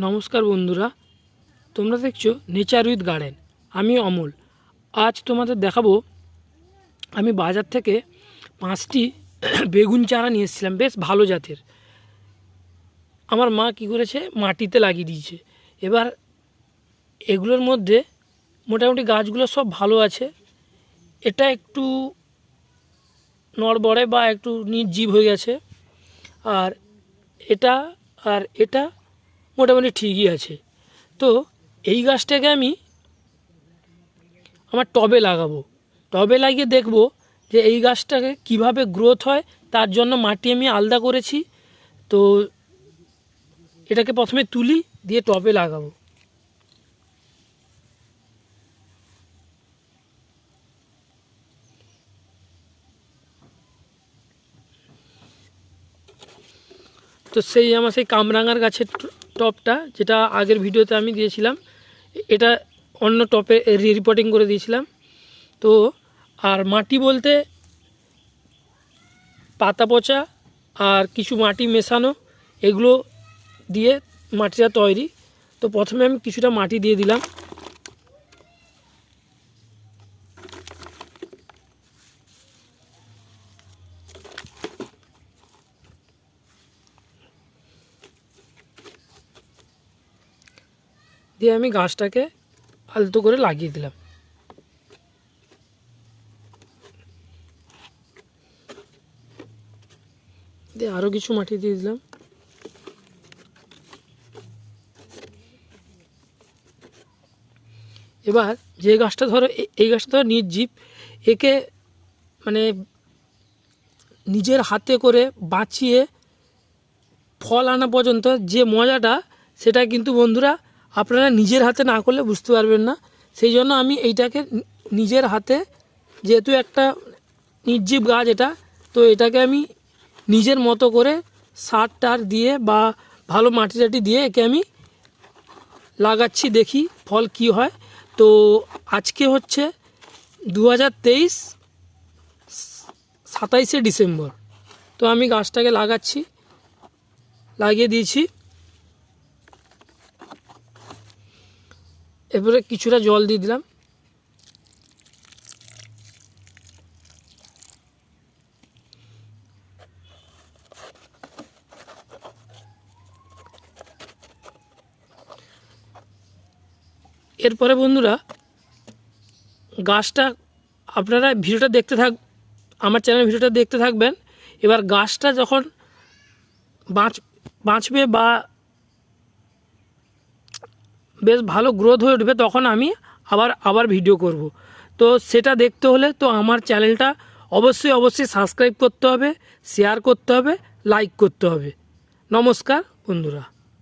নমস্কার বন্ধুরা, তোমরা দেখছ নেচার উইথ গার্ডেন আমি অমল। আজ তোমাদের দেখাবো, আমি বাজার থেকে পাঁচটি বেগুন চারা নিয়ে এসেছিলাম, বেশ ভালো জাতের। আমার মা কি করেছে? মাটিতে লাগিয়ে দিয়েছে। এবার এগুলোর মধ্যে মোটামুটি গাছগুলো সব ভালো আছে। এটা একটু নড়বড়ে বা একটু নির্জীব হয়ে গেছে। আর এটা আর এটা মোটামুটি ঠিকই আছে। তো এই গাছটাকে আমি আমার টবে লাগাবো। টবে লাগিয়ে দেখব যে এই গাছটাকে কীভাবে গ্রোথ হয়, তার জন্য মাটি আমি আলাদা করেছি। তো এটাকে প্রথমে তুলি, দিয়ে টবে লাগাবো। তো সেই আমার সেই কামরাঙার গাছের টপটা, যেটা আগের ভিডিওতে আমি দিয়েছিলাম, এটা অন্য টপে রিপোর্টিং করে দিয়েছিলাম। তো, আর মাটি বলতে পাতা পচা আর কিছু মাটি মেশানো, এগুলো দিয়ে মাটিটা তৈরি। তো প্রথমে আমি কিছুটা মাটি দিয়ে দিলাম। দিয়ে আমি গাছটাকে আলতো করে লাগিয়ে দিলাম। দিয়ে আরও কিছু মাটি দিয়ে দিলাম। এবার যে গাছটা ধরো এই গাছটা ধরো নির্জীব, একে মানে নিজের হাতে করে বাঁচিয়ে ফল আনা পর্যন্ত যে মজাটা, সেটা কিন্তু বন্ধুরা আপনারা নিজের হাতে না করলে বুঝতে পারবেন না। সেই জন্য আমি এইটাকে নিজের হাতে, যেহেতু একটা নির্জীব গাছ এটা, তো এটাকে আমি নিজের মতো করে সার টার দিয়ে বা ভালো মাটি টাটি দিয়ে একে আমি লাগাচ্ছি, দেখি ফল কি হয়। তো আজকে হচ্ছে দু হাজার তেইশ সাতাইশে ডিসেম্বর। তো আমি গাছটাকে লাগাচ্ছি, লাগিয়ে দিয়েছি। এরপরে কিছুটা জল দিয়ে দিলাম। এরপরে বন্ধুরা, গাছটা আপনারা ভিডিওটা দেখতে থাক, আমার চ্যানেল ভিডিওটা দেখতে থাকবেন। এবার গাছটা যখন বাঁচ, বাঁচবে বা বেশ ভালো গ্রোথ হয়ে উঠবে, তখন আমি আবার আবার ভিডিও করব। তো সেটা দেখতে হলে তো আমার চ্যানেলটা অবশ্যই অবশ্যই সাবস্ক্রাইব করতে হবে শেয়ার করতে হবে লাইক করতে হবে। নমস্কার বন্ধুরা।